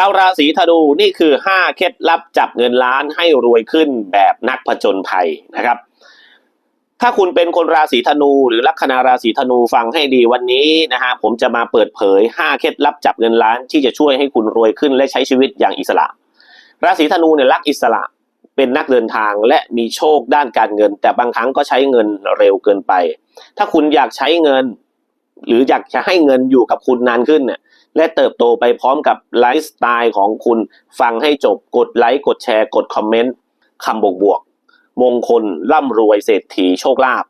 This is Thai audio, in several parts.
ชาวราศีธนูนี่คือ 5 เคล็ดลับจับเงินล้านให้รวยขึ้นแบบนักผจญภัยนะครับ ถ้าคุณเป็นคนราศีธนูหรือลัคนาราศีธนูฟังให้ดีวันนี้นะฮะผมจะมาเปิดเผย 5 เคล็ดลับจับเงินล้านที่จะช่วยให้คุณรวยขึ้นและใช้ชีวิตอย่างอิสระ ราศีธนูเนี่ยรักอิสระเป็นนักเดินทางและมีโชคด้านการเงิน แต่บางครั้งก็ใช้เงินเร็วเกินไป ถ้าคุณอยากใช้เงิน หรืออยากจะให้เงินอยู่กับคุณนานขึ้นเนี่ย และเติบโตไปพร้อมกับไลฟ์สไตล์ของคุณฟังให้จบกดไลค์กดแชร์ กดคอมเมนต์คำบวกบวกมงคลร่ำรวยเศรษฐีโชคลาภ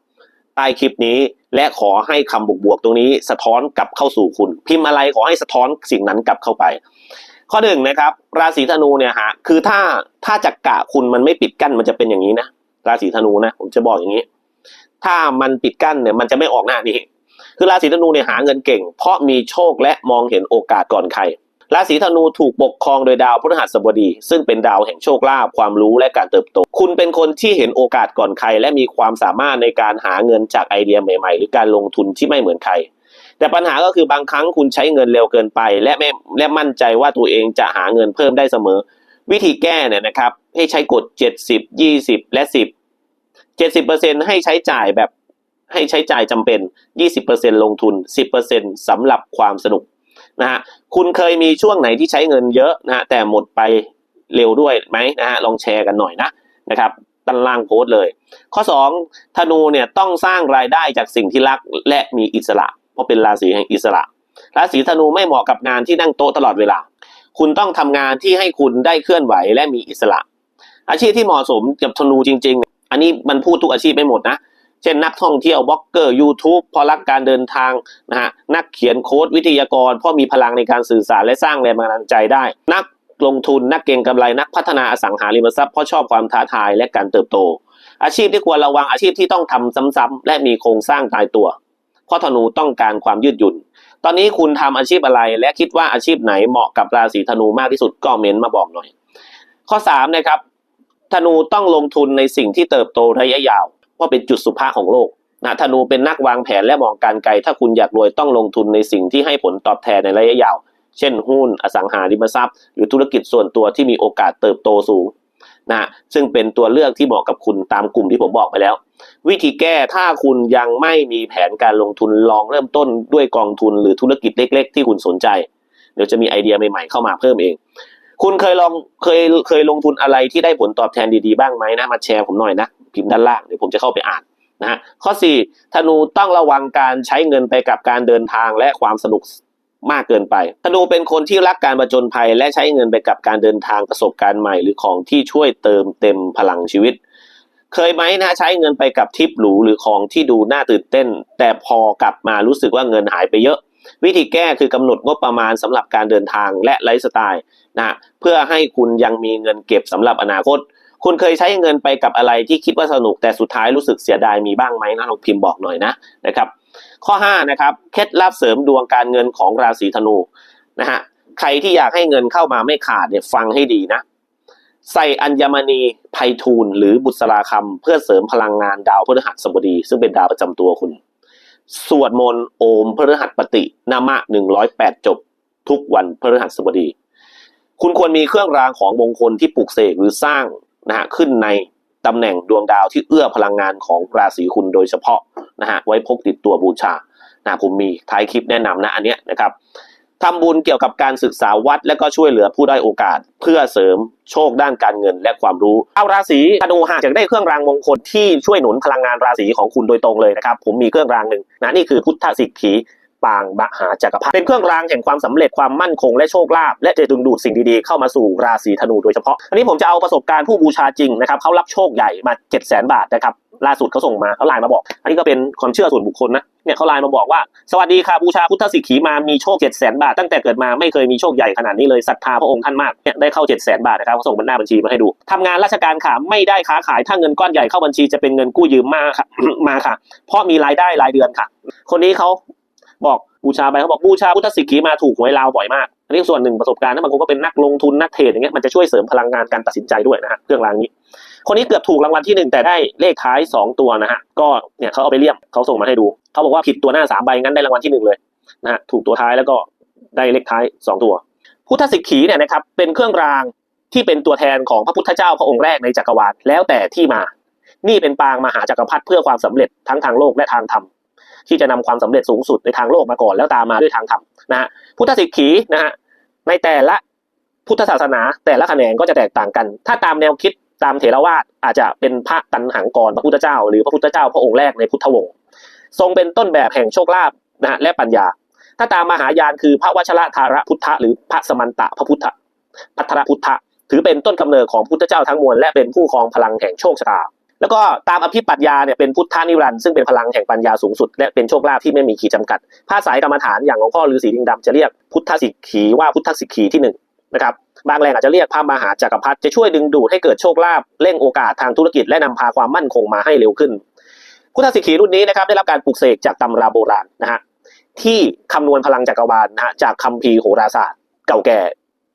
ใต้คลิปนี้และขอให้คำบวกบวกตรงนี้สะท้อนกลับเข้าสู่คุณ พิมพ์อะไรขอให้สะท้อนสิ่งนั้นกลับเข้าไป ข้อหนึ่งนะครับ ราศีธนูเนี่ยฮะคือถ้าถ้าจักกะคุณมันไม่ปิดกั้นมันจะเป็นอย่างนี้นะราศีธนูนะผมจะบอกอย่างนี้ ถ้ามันปิดกั้นเนี่ยมันจะไม่ออกหน้านี้ คือราศีธนูเนี่ยหาเงินเก่ง เพราะมีโชคและมองเห็นโอกาสก่อนใครราศีธนูถูกปกครองโดยดาวพฤหัสบดี ซึ่งเป็นดาวแห่งโชคลาภความรู้และการเติบโต คุณเป็นคนที่เห็นโอกาสก่อนใคร และมีความสามารถในการหาเงินจากไอเดียใหม่ ๆ หรือการลงทุนที่ไม่เหมือนใคร แต่ปัญหาก็คือบางครั้งคุณใช้เงินเร็วเกินไป และไม่และมั่นใจว่าตัวเองจะหาเงินเพิ่มได้เสมอ วิธีแก้เนี่ยนะครับให้ใช้กฎ 70 20 และ 10 70%ให้ใช้จ่ายแบบ ให้ใช้จ่ายจำเป็น 20%ลงทุน 10%สำหรับความสนุกนะฮะคุณเคยมีช่วงไหนที่ใช้เงินเยอะนะฮะแต่หมดไปเร็วด้วยไหมนะฮะลองแชร์กันหน่อยนะนะครับตันล่างโพสต์เลย ข้อ 2 ธนูเนี่ยต้องสร้างรายได้จากสิ่งที่รักและมีอิสระ เพราะเป็นราศีแห่งอิสระราศีธนูไม่เหมาะกับงานที่นั่งโต๊ะตลอดเวลา คุณต้องทำงานที่ให้คุณได้เคลื่อนไหวและมีอิสระ อาชีพที่เหมาะสมกับธนูจริง ๆ อันนี้มันพูดทุกอาชีพไม่หมดนะ เช่นนักท่องเที่ยวบล็อกเกอร์ YouTube พอรักการเดินทางนะฮะนักเขียนโค้ดวิทยากร เพราะมีพลังในการสื่อสารและสร้างแรงบันดาลใจได้ นักลงทุนนักเก็งกำไรนักพัฒนาอสังหาริมทรัพย์เพราะชอบความท้าทายและการเติบโต อาชีพที่ควรระวังอาชีพที่ต้องทำซ้ำๆและมีโครงสร้างตายตัว เพราะธนูต้องการความยืดหยุ่น ตอนนี้คุณทำอาชีพอะไร และคิดว่าอาชีพไหนเหมาะกับราศีธนูมากที่สุดก็เม้นต์มาบอกหน่อย ข้อ3นะครับธนูต้องลงทุนในสิ่งที่เติบโตระยะยาว เพราะเป็นจุดสุภาของโลกนะธนูเป็นนักวางแผนและมองการไกล ถ้าคุณอยากรวยต้องลงทุนในสิ่งที่ให้ผลตอบแทนในระยะยาว เช่นหุ้นอสังหาริมทรัพย์ หรือธุรกิจส่วนตัวที่มีโอกาสเติบโตสูงนะซึ่งเป็นตัวเลือกที่เหมาะกับคุณตามกลุ่มที่ผมบอกไปแล้ว วิธีแก้ถ้าคุณยังไม่มีแผนการลงทุนลองเริ่มต้นด้วยกองทุนหรือธุรกิจเล็ก ๆ ที่คุณสนใจ เดี๋ยวจะมีไอเดียใหม่ๆเข้ามาเพิ่มเอง คุณเคยลองเคยเคยลงทุนอะไรที่ได้ผลตอบแทนดีๆบ้างไหมนะมาแชร์ผมหน่อยนะพิมพ์ด้านล่างเดี๋ยวผมจะเข้าไปอ่านนะฮะข้อ 4 ธนูต้องระวังการใช้เงินไปกับการเดินทางและความสนุกมากเกินไป ธนูเป็นคนที่รักการประจนภัย และใช้เงินไปกับการเดินทางประสบการณ์ใหม่ หรือของที่ช่วยเติมเต็มพลังชีวิต เคยไหมนะใช้เงินไปกับทริปหรูหรือของที่ดูน่าตื่นเต้น แต่พอกลับมารู้สึกว่าเงินหายไปเยอะ วิธีแก้คือกำหนดงบประมาณสำหรับการเดินทางและไลฟ์สไตล์นะฮะเพื่อให้คุณยังมีเงินเก็บสำหรับอนาคต คุณเคยใช้เงินไปกับอะไรที่คิดว่าสนุกแต่สุดท้ายรู้สึกเสียดายมีบ้างไหมนะลองพิมพ์บอกหน่อยนะนะครับข้อ5นะครับเคล็ดลับเสริมดวงการเงินของราศีธนูนะฮะใครที่อยากให้เงินเข้ามาไม่ขาดเนี่ยฟังให้ดีนะใส่อัญมณีไพฑูรย์หรือบุษราคำเพื่อเสริมพลังงานดาวพฤหัสบดี ซึ่งเป็นดาวประจำตัวคุณ สวดมนต์โอมพฤหัสปฏินามะหนึ่งร้อยแปดจบ ทุกวันพฤหัสบดี คุณควรมีเครื่องรางของมงคลที่ปลูกเสกหรือสร้างนะฮะขึ้นในตำแหน่งดวงดาวที่เอื้อพลังงานของราศีคุณโดยเฉพาะนะฮะไว้พกติดตัวบูชานะผมมีท้ายคลิปแนะนำนะอันเนี้ยนะครับ ทำบุญเกี่ยวกับการศึกษาวัด และก็ช่วยเหลือผู้ได้อยโอกาส เพื่อเสริมโชคด้านการเงินและความรู้เอาราศีธนูหากอยากได้เครื่องรางมงคลที่ช่วยหนุนพลังงานราศีของคุณโดยตรงเลยนะครับ ผมมีเครื่องรางหนึ่งนะนี่คือพุทธสิกขีปางมหาจักรพรรดิเป็นเครื่องรางแห่งความสำเร็จความมั่นคงและโชคลาภและจะดึงดูดสิ่งดีๆ เข้ามาสู่ราศีธนูโดยเฉพาะอันนี้ผมจะเอาประสบการณ์ผู้บูชาจริงนะครับเขารับโชคใหญ่มา 7 0 0 0 0 0 บาทนะครับล่าสุดเขาส่งมาเขาไลน์มาบอก อันนี้ก็เป็นความเชื่อส่วนบุคคลนะ เนี่ยเขาไลน์มาบอกว่า สวัสดีค่ะบูชาพุทธสิกขีมามีโชค7 0 0 0 0 0บาท ตั้งแต่เกิดมาไม่เคยมีโชคใหญ่ขนาดนี้เลยศรัทธาพระองค์ท่านมากเนี่ยได้เข้า7 0 0 0 0 0บาทนะครับเขาส่งบนหน้าบัญชีมาให้ดูทำงานราชการค่ะไม่ได้ค้าขายถ้าเงินก้อนใหญ่เข้าบัญชีจะเป็นเงินกู้ยืมมาค่ะมาค่ะ เพราะมีรายได้รายเดือนค่ะ คนนี้เขาบอกบูชาไปเขาบอกบูชาพุทธสิกขีมาถูกหวยลาวบ่อยมาก อันนี้ส่วนหนึ่งประสบการณ์นะบางคนก็เป็นนักลงทุนนักเทรดอย่างเงี้ยมันจะช่วยเสริมพลังงานการตัดสินใจด้วยนะฮะเครื่องรางนี้ คนนี้เกือบถูกรางวัลที่หนึ่งแต่ได้เลขท้ายสองตัวนะฮะก็เนี่ยเขาเอาไปเลี่ยมเขาส่งมาให้ดูเขาบอกว่าผิดตัวหน้าสามใบงั้นได้รางวัลที่หนึ่งเลยนะฮะถูกตัวท้ายแล้วก็ได้เลขท้ายสองตัว พุทธสิกขีเนี่ยนะครับเป็นเครื่องรางที่เป็นตัวแทนของพระพุทธเจ้าพระองค์แรกในจักรวาลแล้วแต่ที่มา นี่เป็นปางมหาจักรพรรดิเพื่อความสำเร็จทั้งทางโลกและทางธรรม ที่จะนำความสำเร็จสูงสุดในทางโลกมาก่อนแล้วตามมาด้วยทางธรรมนะฮะพุทธสิกขีนะฮะในแต่ละพุทธศาสนาแต่ละแขนงก็จะแตกต่างกัน ถ้าตามแนวคิดตามเถรวาทอาจจะเป็นพระตันหังกรพระพุทธเจ้า หรือพระพุทธเจ้าพระองค์แรกในพุทธวงศ์ทรงเป็นต้นแบบแห่งโชคลาภนะฮะและปัญญา ถ้าตามมหายานคือพระวชระธารพุทธะหรือพระสมันตะพระพุทธพัทรพุทธะถือเป็นต้นกำเนิดของพุทธเจ้าทั้งมวลและเป็นผู้ครองพลังแห่งโชคชะตา แล้วก็ตามอภิปัญญาเนี่ยเป็นพุทธานิรันดร์ซึ่งเป็นพลังแห่งปัญญาสูงสุด และเป็นโชคลาภที่ไม่มีขีดจำกัดภาษายกรรมฐานอย่างหลวงพ่อฤาษีลิงดำจะเรียกพุทธสิกขีว่าพุทธสิกขีที่หนึ่งนะครับบางแหล่งอาจจะเรียกพระมหาจักรพรรดิจะช่วยดึงดูดให้เกิดโชคลาภเร่งโอกาสทางธุรกิจและนำพาความมั่นคงมาให้เร็วขึ้น พุทธสิกขีรุ่นนี้นะครับได้รับการปลูกเสกจากตำราโบราณนะฮะที่คำนวณพลังจักรวาลนะฮะจากคัมภีร์โหราศาสตร์เก่าแก่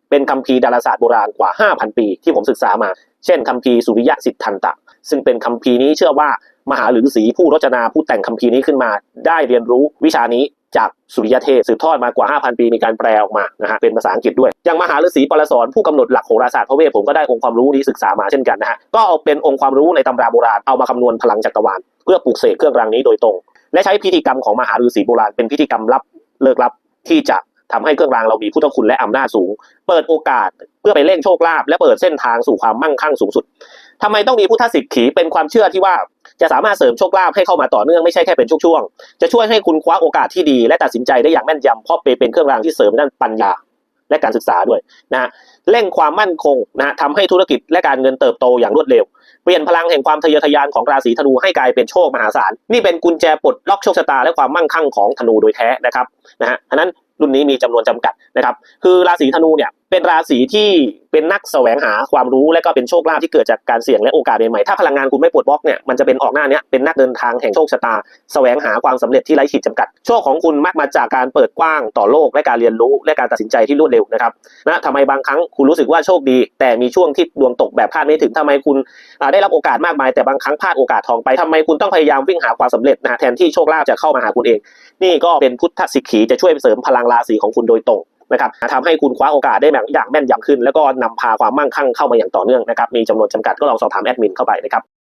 เป็นคัมภีร์ดาราศาสตร์โบราณกว่า 5,000 ปี ที่ผมศึกษามา เช่นคัมภีร์สุริยะสิทธันตะ ซึ่งเป็นคัมภีร์นี้เชื่อว่ามหาหฤาษีผู้รจนาผู้แต่งคัมภีร์นี้ขึ้นมา ได้เรียนรู้วิชานี้จากสุริยเทพสืบทอดมากว่า 5,000 ปีมีการแปลออกมานะฮะเป็นภาษาอังกฤษด้วย อย่างมหาฤาษีปรสรผู้กำหนดหลักโหราศาสตร์พระเวทผมก็ได้องค์ความรู้นี้ศึกษามาเช่นกันนะฮะก็เอาเป็นองค์ความรู้ในตำราโบราณเอามาคำนวณพลังจักรวาลเพื่อปลูกเสกเครื่องรางนี้โดยตรง และใช้พิธีกรรมของมหาฤาษีโบราณเป็นพิธีกรรมลับเลิกลับที่จะทำให้เครื่องรางเรามีพุทธคุณและอำนาจสูง เปิดโอกาสเพื่อไปเร่งโชคลาภและเปิดเส้นทางสู่ความมั่งคั่งสูงสุด ทำไมต้องมีพุทธสิกขีเป็นความเชื่อที่ว่าจะสามารถเสริมโชคลาภให้เข้ามาต่อเนื่องไม่ใช่แค่เป็นช่วงๆจะช่วยให้คุณคว้าโอกาสที่ดี และตัดสินใจได้อย่างแม่นยำเพราะเป็นเครื่องรางที่เสริมด้านปัญญาและการศึกษาด้วยนะฮะเร่งความมั่นคงนะฮะทำให้ธุรกิจและการเงินเติบโตอย่างรวดเร็ว เปลี่ยนพลังแห่งความทะเยอทะยานของราศีธนูให้กลายเป็นโชคมหาศาล นี่เป็นกุญแจปลดล็อกโชคชะตาและความมั่งคั่งของธนูโดยแท้นะครับนะฮะฉะนั้นรุ่นนี้มีจำนวนจำกัดนะครับ คือราศีธนูเนี่ย เป็นราศีที่เป็นนักแสวงหาความรู้และก็เป็นโชคลาภที่เกิดจากการเสี่ยงและโอกาสใหม่ๆถ้าพลังงานคุณไม่ปลดบล็อกเนี่ยมันจะเป็นออกหน้าเนี้ยเป็นนักเดินทางแห่งโชคชะตา แสวงหาความสำเร็จที่ไร้ขีดจำกัด โชคของคุณมักมาจากการเปิดกว้างต่อโลกและการเรียนรู้และการตัดสินใจที่รวดเร็วนะครับนะทำไมบางครั้งคุณรู้สึกว่าโชคดี แต่มีช่วงที่ดวงตกแบบคาดไม่ถึงทำไมคุณได้รับโอกาสมากมายแต่บางครั้งพลาดโอกาสทองไปทำไมคุณต้องพยายามวิ่งหาความสำเร็จนะฮะแทนที่โชคลาภจะเข้ามาหาคุณเอง นี่ก็เป็นพุทธสิกขีจะช่วยเสริมพลังราศีของคุณโดยตรง นะครับทำให้คุณคว้าโอกาสได้แบบอย่างแม่นยำขึ้น แล้วก็นำพาความมั่งคั่งเข้ามาอย่างต่อเนื่องนะครับมีจำนวนจำกัดก็ลองสอบถามแอดมินเข้าไปนะครับ